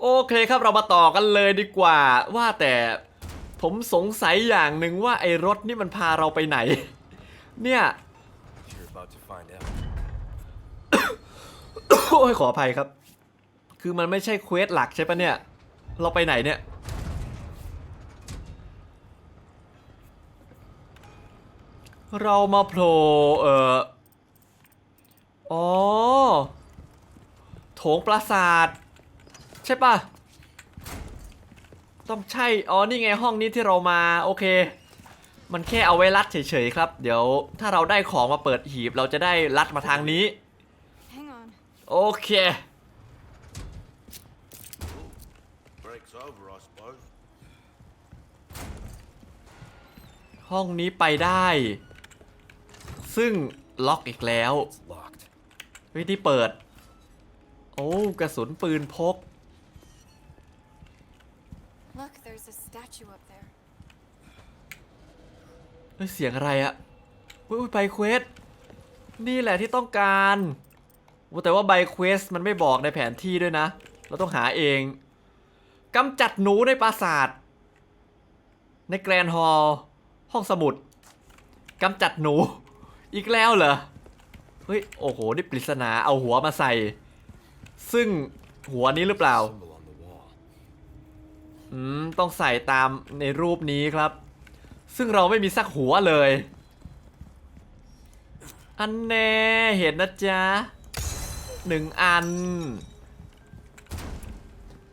โอเคครับเรามาต่อกันเลยดีกว่า ว่าแต่ผมสงสัยอย่างหนึ่งว่าไอ้รถนี่มันพาเราไปไหน เนี่ยโอ้ยขออภัยครับ คือมันไม่ใช่เควสหลักใช่ปะเนี่ย เราไปไหนเนี่ยเรามาโผล่เอ่อ อ๋อ โถงปราสาท ใช่ปะต้องใช่ อ๋อ นี่ไงห้องนี้ที่เรามาโอเค มันแค่เอาไว้ลัดเฉยๆครับ เดี๋ยวถ้าเราได้ของมาเปิดหีบเราจะได้ลัดมาทางนี้ Hang on. โอเค Break's over, I suppose. ห้องนี้ไปได้ ซึ่งล็อกอีกแล้ว It's locked. วิธีเปิด โอ้ กระสุนปืนพก statue up there. เฮ้ยเสียงอะไรอะอุ้ยอุ๊ยใบเควส นี่แหละที่ต้องการโอ้แต่ว่าใบเควสมันไม่บอกในแผนที่ด้วยนะ เราต้องหาเองกำจัดหนูในปราสาท ในแกรนด์ฮอลล์ห้องสมุดกำจัดหนู อีกแล้วเหรอ เฮ้ย โอ้โห นี่ปริศนาเอาหัวมาใส่ ซึ่งหัวนี้หรือเปล่า Symbol on the wall. อืมต้องใส่ตามในรูปนี้ครับ ซึ่งเราไม่มีสักหัวเลย อันแน่เห็นนะจ๊ะหนึ่งอัน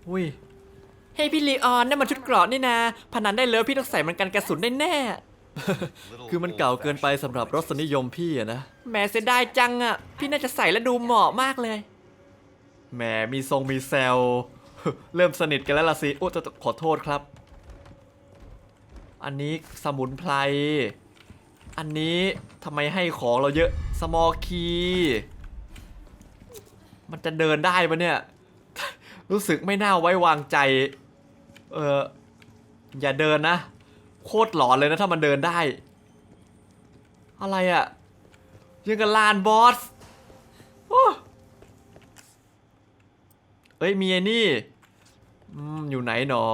อุ้ยเฮ้ยพี่ลีออนนั่นมันชุดเกราะนี่นะพนันได้เลยพี่ต้องใส่มันกันกระสุนได้แน่ คือมันเก่าเกินไปสำหรับรสนิยมพี่อะนะแหมเสียดายจังอะพี่น่าจะใส่แล้วดูเหมาะมากเลยแหมมีทรงมีแซว เริ่มสนิทกันแล้วล่ะสิโอ้ขอโทษครับ อันนี้สมุนไพร อันนี้ทำไมให้ของเราเยอะสมอคีมันจะเดินได้ปะเนี่ย รู้สึกไม่น่าไว้วางใจ เอออย่าเดินนะ โคตรหลอนเลยนะถ้ามันเดินได้ อะไรอะ่ะยังกับลานบอสอเอ้ยมีไอ้นี่ อืมอยู่ไหนหนอ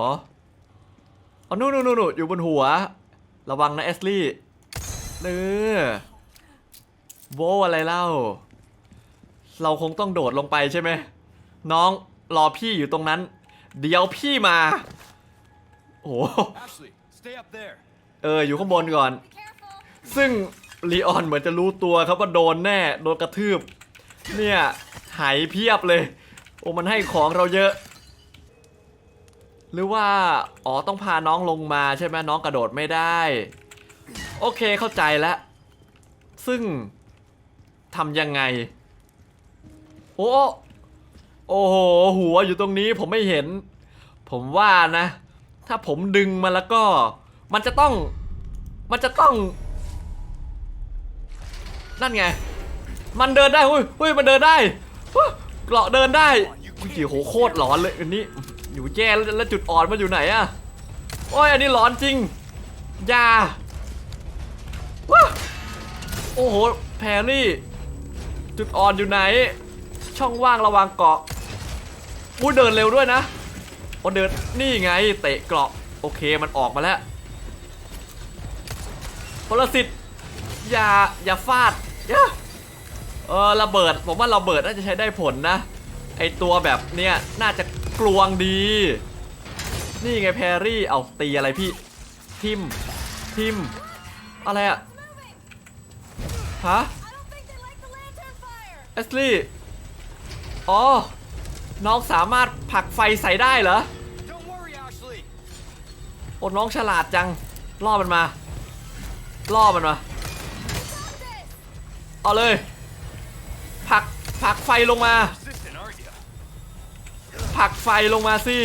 อ๋อนู่นนู่นนู่นอยู่บนหัว ระวังนะเอสลี่เออโวอะไรเล่า เราคงต้องโดดลงไปใช่ไหม น้องรอพี่อยู่ตรงนั้น เดี๋ยวพี่มา โอ้โห Ashley, stay up there. เออ อยู่ข้างบนก่อน Careful! ซึ่งลีออนเหมือนจะรู้ตัวครับว่าโดนแน่ โดนกระทืบ เนี่ย หายเพียบเลย โอ้มันให้ของเราเยอะ หรือว่า อ๋อ ต้องพาน้องลงมาใช่ไหมน้องกระโดดไม่ได้ โอเคเข้าใจแล้ว ซึ่งทำยังไง โอ้ โอ้โห หัวอยู่ตรงนี้ผมไม่เห็น ผมว่านะ ถ้าผมดึงมันแล้วก็ มันจะต้อง มันจะต้อง นั่นไง มันเดินได้เฮ้ยเฮ้ยมันเดินได้ฮู้เกราะเดินได้อุ้ยโหโคตรหลอนเลยอันนี้ อยู่แย่แล้วจุดอ่อนมันอยู่ไหนอะโอ้ยอันนี้หลอนจริงอยาว้าโอ้โหแพรรี่ จุดอ่อนอยู่ไหน ช่องว่างระหว่างเกาะอู้เดินเร็วด้วยนะโอ้เดินนี่ไงเตะเกราะโอเคมันออกมาแล้วพลสิทธิ์อย่าอย่าฟาดอย่าเออระเบิดผมว่าระเบิดน่าจะใช้ได้ผลนะไอตัวแบบเนี้ยน่าจะ กลวงดี นี่ไงแพรรี่ เอาตีอะไรพี่ ทิม ทิม อะไรอะฮะ I don't think they like the lantern fire! เอสลี่อ๋อ น้องสามารถผลักไฟใส่ได้เหรอ Don't worry, Ashley. โอ้น้องฉลาดจัง ล่อมันมา ล่อมันมา เอาเลยผลักผลักไฟลงมา Persistent, aren't you? ผลักไฟลงมาสิ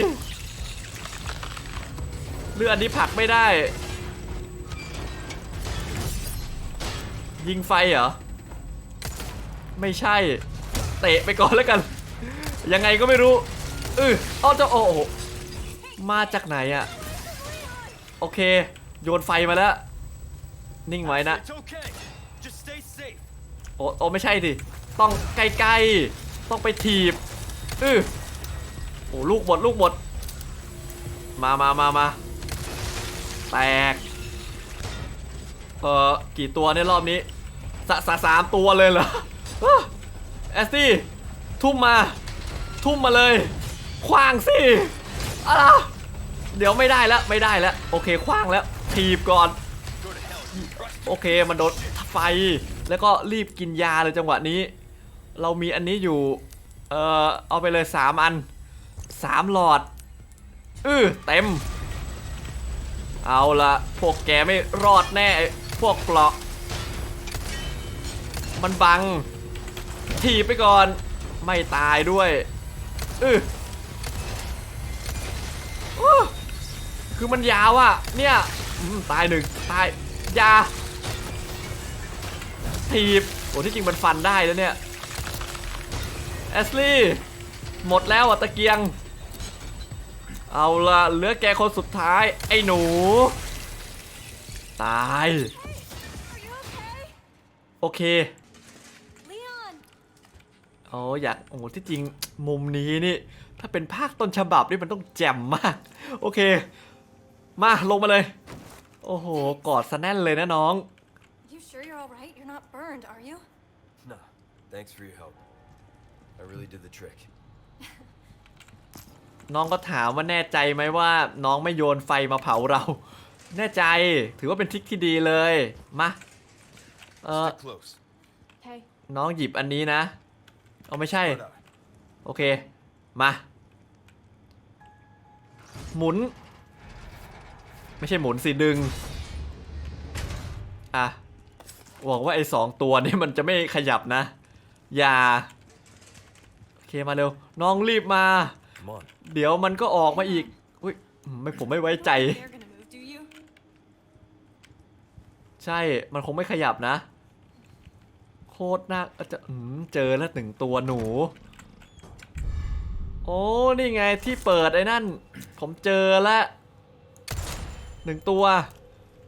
เรืออันนี้ผลักไม่ได้ ยิงไฟเหรอ ไม่ใช่ เตะไปก่อนแล้วกัน ยังไงก็ไม่รู้เออเอาเจ้าโอ้โหมาจากไหนอะโอเค โยนไฟมาแล้ว นิ่งไว้นะ โอ้โอไม่ใช่ดิ ต้องใกล้ๆ ต้องไปถีบอือ โอ้ลูกบดลูกบดมามามามาแตก เอ่อกี่ตัวในรอบนี้สสสามตัวเลยเหรอแอสตี้ทุ่มมา ทุ่มมาเลยคว้างสิอะไรเดี๋ยวไม่ได้แล้วไม่ได้แล้วโอเคคว้างแล้วทีบก่อน โอเคมันโดนไฟแล้วก็รีบกินยาเลยจังหวะนี้ เรามีอันนี้อยู่ เอ่อเอาไปเลย 3 อัน 3หลอดอือเต็ม เอาละพวกแกไม่รอดแน่ พวกเปลาะ มันบัง ถีบไปก่อน ไม่ตายด้วยอืออคือมันยาวอะเนี่ยตายหนึ่งตายยาถีบโอ้ที่จริงมันฟันได้แล้วเนี่ยแอสลี่หมดแล้วอะตะเกียง เอาละเหลือแกคนสุดท้าย ไอ้หนู ตาย Are you okay? โอเค Leon! อ๋ออยากโอ้โหที่จริงมุมนี้นี่ ถ้าเป็นภาคต้นฉบับนี่มันต้องแจ่มมาก โอเค มาลงมาเลย โอ้โห กอดซะแน่นเลยนะน้อง You sure you're alright? You're not burned, are you? Nah, thanks for your help. I really did the trick. น้องก็ถามว่าแน่ใจไหมว่า น้องไม่โยนไฟมาเผาเรา แน่ใจถือว่าเป็นทริคที่ดีเลย มาเออ Stay close. Hey. น้องหยิบอันนี้นะ เอาไม่ใช่ Right on. โอเค มา หมุน ไม่ใช่หมุนสิดึง อะหวังว่าไอ้สองตัวนี้มันจะไม่ขยับนะ อย่า โอเคมาเร็ว น้องรีบมา Come on. เดี๋ยวมันก็ออกมาอีกอุ้ยไม่ผมไม่ไว้ใจ ใช่ มันคงไม่ขยับนะ โคตรน่าจะเจอแล้วหนึ่งตัวหนู โอ้นี่ไงที่เปิดไอ้นั่น ผมเจอแล้วหนึ่งตัว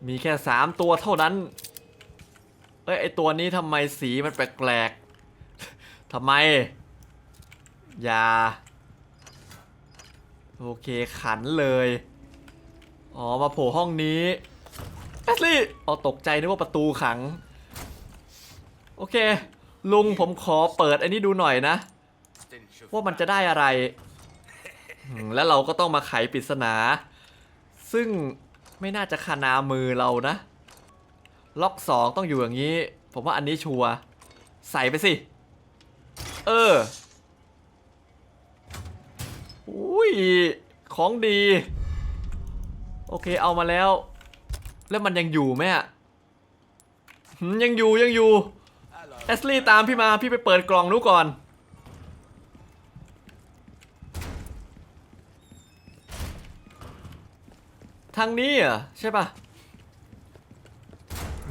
มีแค่สามตัวเท่านั้น เอ้ยไอตัวนี้ทำไมสีมันแปลกๆทำไม อย่า โอเคขันเลย อ๋อ มาโผล่ห้องนี้แอสลี่อ๋อตกใจนึกว่าประตูขัง โอเค ลุงผมขอเปิดอันนี้ดูหน่อยนะ ว่ามันจะได้อะไร แล้วเราก็ต้องมาไขปริศนา ซึ่งไม่น่าจะคานามือเรานะ ล็อกสองต้องอยู่อย่างนี้ ผมว่าอันนี้ชัวร์ใส่ไปสิ เออ อุ้ย ของดี โอเคเอามาแล้ว แล้วมันยังอยู่ไหมอะยังอยู่ยังอยู่แอสลี่ตามพี่มาพี่ไปเปิดกล่องนู้ก่อน ทางนี้อะใช่ปะ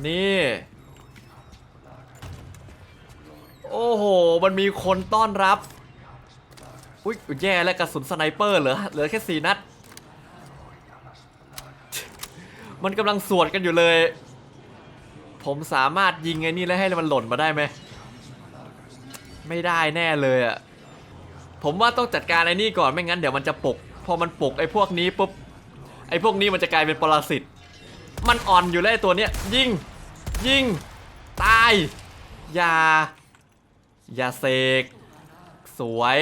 นี่ โอ้โห มันมีคนต้อนรับ อุ้ยแย่แล้วกระสุนสไนเปอร์เหลือเหลือแค่สี่นัด มันกำลังสวดกันอยู่เลย ผมสามารถยิงไอ้นี่แล้วให้มันหล่นมาได้ไหม ไม่ได้แน่เลยอะผมว่าต้องจัดการไอ้นี่ก่อนไม่งั้นเดี๋ยวมันจะปก พอมันปกไอ้พวกนี้ปุ๊บไอ้พวกนี้มันจะกลายเป็นปรสิต มันอ่อนอยู่แล้วตัวเนี้ยยิงยิงตาย อย่า อย่าเสก สวย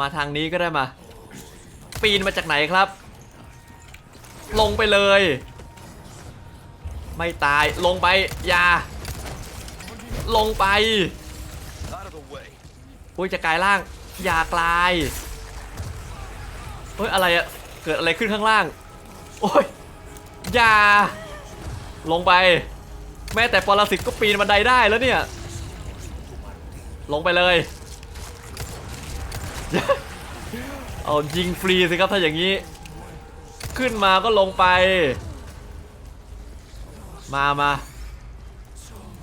มาทางนี้ก็ได้มา ปีนมาจากไหนครับ ลงไปเลย ไม่ตายลงไปอย่า ลงไปอุ้ยจะกลายร่าง อย่ากลายเฮ้ยอะไรอะเกิดอะไรขึ้นข้างล่าง โอ้ยอย่า ลงไป แม้แต่ปรสิตก็ปีนบันไดได้แล้วเนี่ย ลงไปเลย เอายิงฟรีสิครับถ้าอย่างนี้ ขึ้นมาก็ลงไป มามา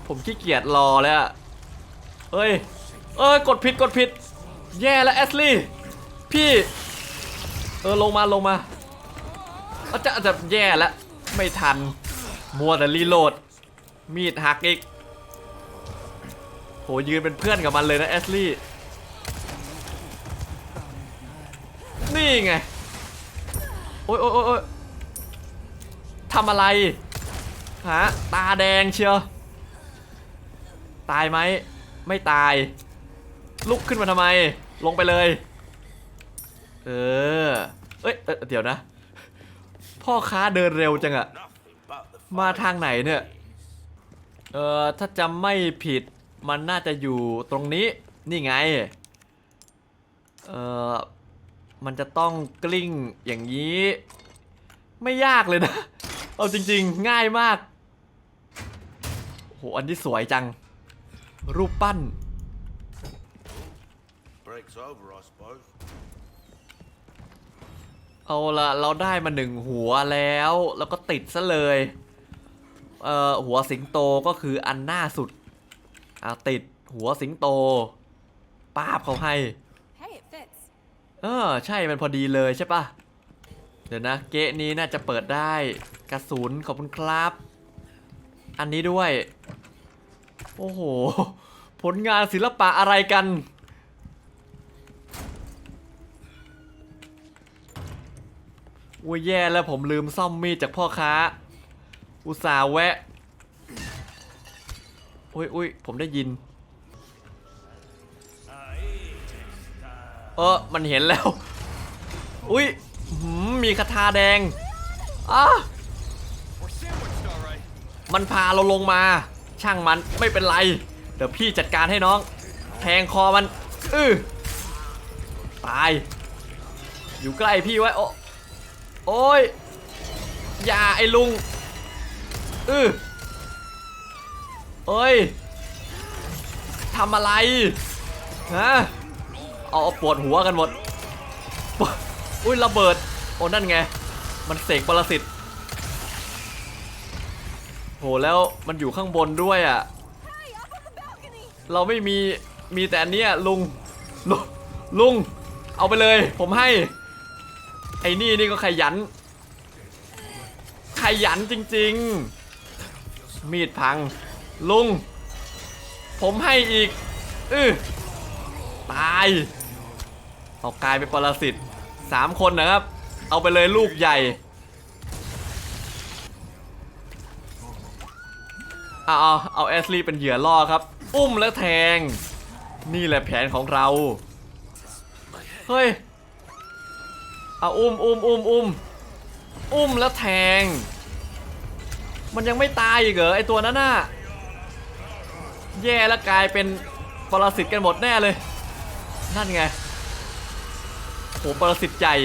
ผมขี้เกียจรอแล้วอะเอ้ย เอ้ย กดผิดกดผิด แย่แล้วแอสลี่ พี่ เออ ลงมาลงมาอาจะอาจจะแย่แล้ว ไม่ทัน มัวแต่รีโหลด มีดหักอีก โหยืนเป็นเพื่อนกับมันเลยนะแอสลี่ นี่ไง โอ๊ยโอ๊ยโอ๊ยทำอะไร ฮะ ตาแดงเชียว ตายไหม ไม่ตาย ลุกขึ้นมาทำไม ลงไปเลย เออเอ้ยเอ้ย เดี๋ยวนะ พ่อค้าเดินเร็วจังอะมาทางไหนเนี่ย เออถ้าจำไม่ผิด มันน่าจะอยู่ตรงนี้ นี่ไง เออ มันจะต้องกลิ้งอย่างนี้ ไม่ยากเลยนะ เอาจริงๆ ง่ายมากโหอันนี้สวยจัง รูปปั้น Break's over, I suppose. เอาละเราได้มาหนึ่งหัวแล้ว แล้วก็ติดซะเลยเอ่อหัวสิงโตก็คืออันหน้าสุดอ่าติดหัวสิงโตป้าบเขาให้ Hey, it fits. เออใช่มันพอดีเลยใช่ปะเดี๋ยวนะเกะนี้น่าจะเปิดได้กระสุนขอบคุณครับ อันนี้ด้วย โอ้โห ผลงานศิลปะอะไรกัน อุ้ยแย่แล้วผมลืมซ่อมมีดจากพ่อค้า อุตส่าห์แวะ อุ้ยอุ้ยผมได้ยิน ออมันเห็นแล้ว อุ้ยมีคาถาแดงอะมันพาเราลงมา ช่างมันไม่เป็นไร เดี๋ยวพี่จัดการให้น้อง แทงคอมัน อื้อตาย อยู่ใกล้พี่ไว้ โอ้โอ้ยอย่าไอ้ลุง อื้อเอ้ยทำอะไร ฮะ เอาเอปวดหัวกันหมด อุ้ยระเบิด โอ้นั่นไง มันเสกปรสิตโหแล้วมันอยู่ข้างบนด้วยอะ เราไม่มีมีแต่อันเนี้ยลุงลุงลุง เอาไปเลย ผมให้ ไอ้นี่นี่ก็ขยัน ขยันจริง ๆ มีดพัง ลุง ผมให้อีก อื้อตาย เอากลายเป็นปรสิตสามคนนะครับ เอาไปเลยลูกใหญ่เอาเอาเอาแอสลีเป็นเหยื่อล่อครับ อุ้มแล้วแทง นี่แหละแผนของเรา เฮ้ย เอาอุ้มอุ้มอุ้มอุ้มอุ้มแล้วแทง มันยังไม่ตายอีกเหรอไอตัวนั้นน่ะ แย่แล้วกลายเป็นปรสิตกันหมดแน่เลย นั่นไง โหปรสิตใหญ่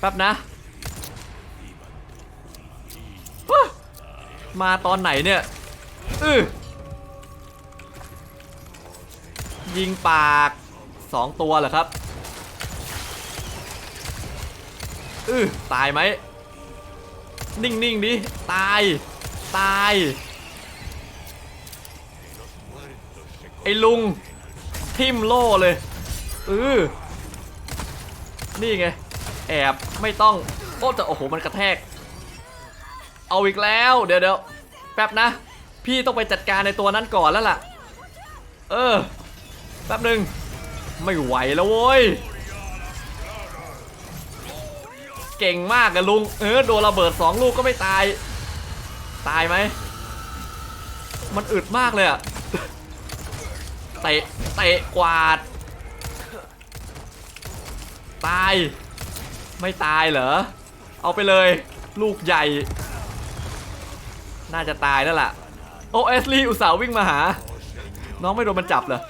แป๊บนะมาตอนไหนเนี่ยอือยิงปากสองตัวเหรอครับอือตายไหม นิ่งๆดิ ตาย ตาย ไอ้ลุง ทิมโล่เลย เออนี่ไง แอบไม่ต้อง โอ้แต่โอ้โหมันกระแทก เอาอีกแล้ว เดี๋ยวเดี๋ยวแป๊บนะ พี่ต้องไปจัดการในตัวนั้นก่อนแล้วล่ะ เออ แป๊บหนึ่งไม่ไหวแล้วโว้ย เก่งมากอะลุง เออโดนระเบิดสองลูกก็ไม่ตาย ตายไหม มันอึดมากเลยอะเตะเตะกวาด ตาย ไม่ตายเหรอ เอาไปเลย ลูกใหญ่ น่าจะตายแล้วล่ะ โอเอสลี่อุตส่าห์วิ่งมาหา น้องไม่โดนมันจับเหรอ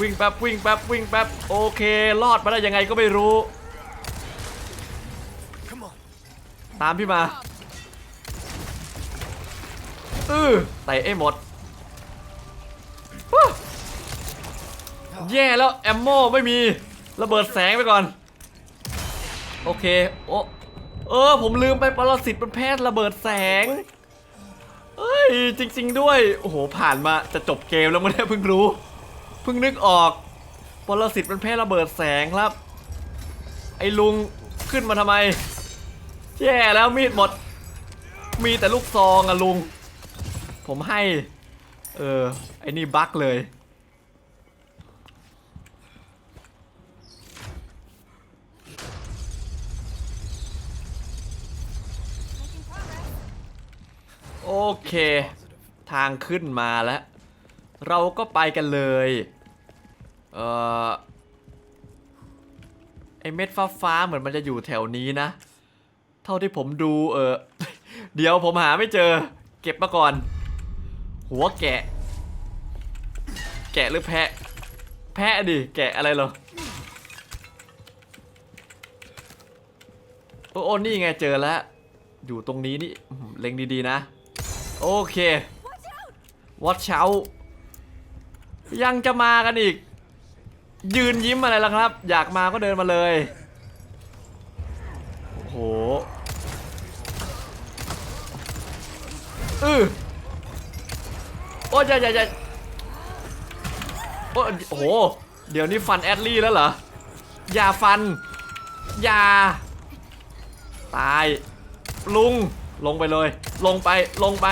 วิ่งแป๊บวิ่งแป๊บวิ่งแป๊บโอเค รอดมาได้ยังไงก็ไม่รู้ ตามพี่มาอือเตะไอ้หมดฮ แย่แล้วแอมโมไม่มีระเบิดแสงไปก่อน โอเคโอ้เออ ผมลืมไปปรสิตมันแพทย์ระเบิดแสงเอ้ยจริง ๆ ด้วย โอ้โห ผ่านมาจะจบเกมแล้วไม่ได้เพิ่งรู้ เพิ่งนึกออกปรสิตมันแพทย์ระเบิดแสงครับ ไอ้ลุงขึ้นมาทำไม แย่แล้วมีดหมด มีแต่ลูกซองอะลุง ผมให้ เออ ไอ้นี่บั๊กเลย เค ทางขึ้นมาแล้ว เราก็ไปกันเลย เอ่อ ไอเม็ดฟ้าฟ้าเหมือนมันจะอยู่แถวนี้นะ เท่าที่ผมดูเออ เดี๋ยวผมหาไม่เจอ เก็บมาก่อน หัวแกะ แกะหรือแพะ แพะดิ แกะอะไรเหรอโอ้โอนี่ไงเจอแล้ว อยู่ตรงนี้นี่เล็งดีๆนะ โอเค Watch out! วอตเชายังจะมากันอีก ยืนยิ้มอะไรล่ะครับ อยากมาก็เดินมาเลย โอ้โหอือโอ้ยย่าอย่าอย่าโอ้ยโอ้โห เดี๋ยวนี้ฟันแอดลี่แล้วเหรอ อย่าฟัน อย่า ตาย ลุง ลงไปเลย ลงไป ลงไป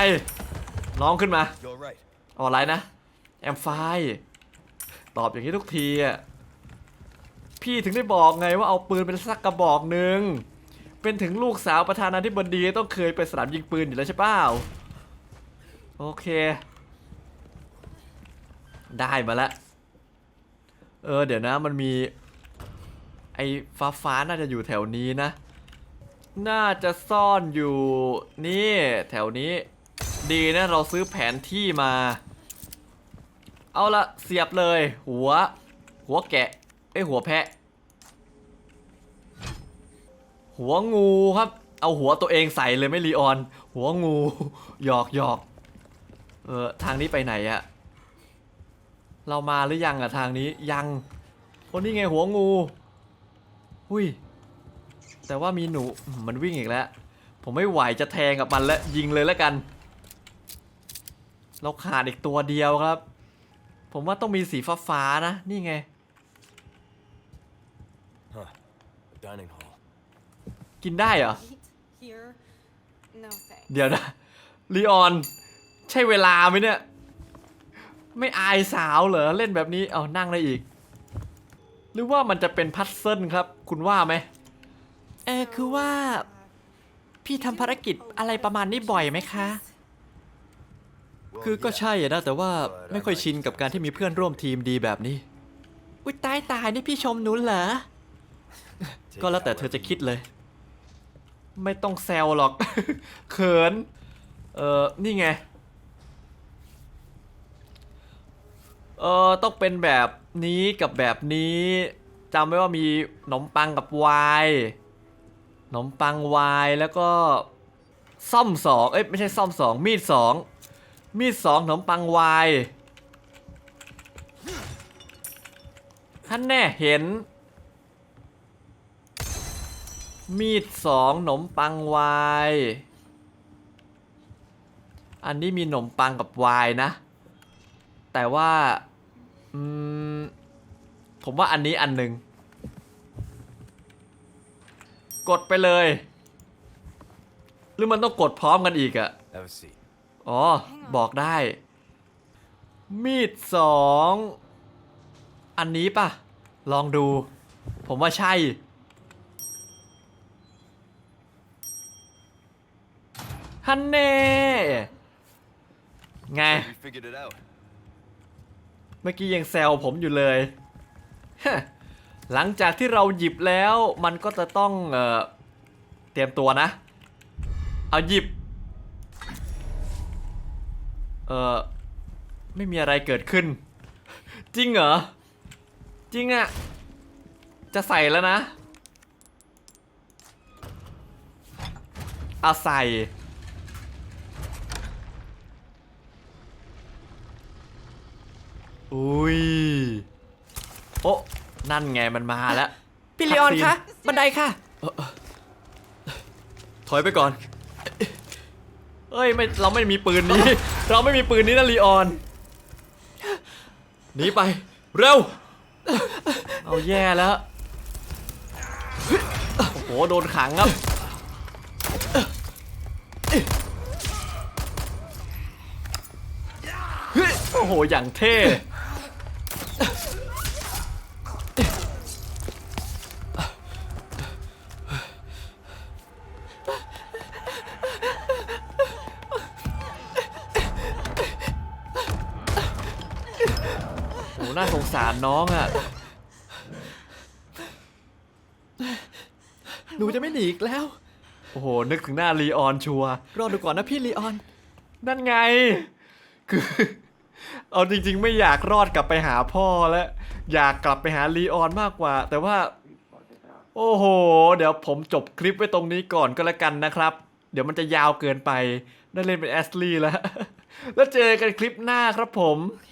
น้องขึ้นมาเอาอะไรนะ แอมไฟ ตอบอย่างนี้ทุกทีอะ พี่ถึงได้บอกไงว่าเอาปืนเป็นสักกระบอกหนึ่ง เป็นถึงลูกสาวประธานาธิบดีต้องเคยไปสนามยิงปืนอยู่แล้วใช่เปล่า โอเค ได้มาแล้ว เออ เดี๋ยวนะมันมี ไอ้ฟ้าฟ้าน่าจะอยู่แถวนี้นะ น่าจะซ่อนอยู่นี่แถวนี้ ดีนะเราซื้อแผนที่มา เอาละเสียบเลย หัว หัวแกะไอหัวแพะ หัวงูครับ เอาหัวตัวเองใส่เลยไม่รีออน หัวงูหยอกหยอกเออทางนี้ไปไหนอะเรามาหรือยังอะทางนี้ยังโอ้นี่ไงหัวงู หุย แต่ว่ามีหนูอืมมันวิ่งอีกแล้ว ผมไม่ไหวจะแทงกับมันแล้วยิงเลยแล้วกัน เราขาดอีกตัวเดียวครับ ผมว่าต้องมีสีฟ้าฟ้าๆนะนี่ไง Huh. A dining hall. กินได้เหรอ Eat here? No thanks. เดี๋ยวนะลีออน ใช่เวลาไหมเนี่ย ไม่อายสาวเหรอ เล่นแบบนี้เอานั่งได้อีก หรือว่ามันจะเป็นพัซเซิลครับ คุณว่าไหม เออคือว่า พี่ทำภารกิจอะไรประมาณนี้บ่อยไหมคะ Well, คือก็ yeah. ใช่อะนะแต่ว่าไม่ค่อยชินกับการที่มีเพื่อนร่วมทีมดีแบบนี้ อุ้ยตายตายนี่พี่ชมหนุนเหรอ Take ก็แล้ว it แต่เธอ however จะ you คิดเลย ไม่ต้องแซวหรอก เขิน เออนี่ไง เออต้องเป็นแบบนี้กับแบบนี้จำไว้ว่ามีขนมปังกับไวน์ข นมปังวน์แล้วก็ซ่อมสองเอ้ยไม่ใช่ซ่อมสองมีดสองมีดสองขนมปังวน์ท่านแน่เห็น มีดสองขนมปังวายอันนี้มีขนมปังกับวายนะ แต่ว่าอืมผมว่าอันนี้อันหนึ่ง กดไปเลย หรือมันต้องกดพร้อมกันอีกอะ Have a seat. อ๋อ บอกได้ มีดสองอันนี้ป่ะ ลองดู ผมว่าใช่ ฮันเน่ ไง We figured it out. เมื่อกี้ยังแซวผมอยู่เลยฮะ หลังจากที่เราหยิบแล้วมันก็จะต้องเอ่อเตรียมตัวนะ เอาหยิบ เออไม่มีอะไรเกิดขึ้น จริงเหรอ จริงอะจะใส่แล้วนะเอาใส่อุ้ย โอ้ นั่นไงมันมาแล้ว พี่ลีออนคะบันไดค่ะเอ่อถอยไปก่อน เอ้ยไม่เราไม่มีปืนนี้ เราไม่มีปืนนี้นะลีออนหนีไป เร็ว เอาแย่แล้ว โอ้โหโดนขังครับ โอ้โห อย่างเท่ น่าสงสารน้องอะ่ะ หนูจะไม่หนีอีกแล้ว โอ้โห นึกถึงหน้าลีออนชัวร์รอดูก่อนนะพี่ลีออน นั่นไง คือ เอาจริง ๆ ไม่อยากรอดกลับไปหาพ่อแล้ว อยากกลับไปหาลีออนมากกว่า แต่ว่า โอ้โห เดี๋ยวผมจบคลิปไว้ตรงนี้ก่อนก็แล้วกันนะครับ เดี๋ยวมันจะยาวเกินไป ได้เล่นเป็นแอสลีย์แล้ว แล้วเจอกันคลิปหน้าครับผม Okay.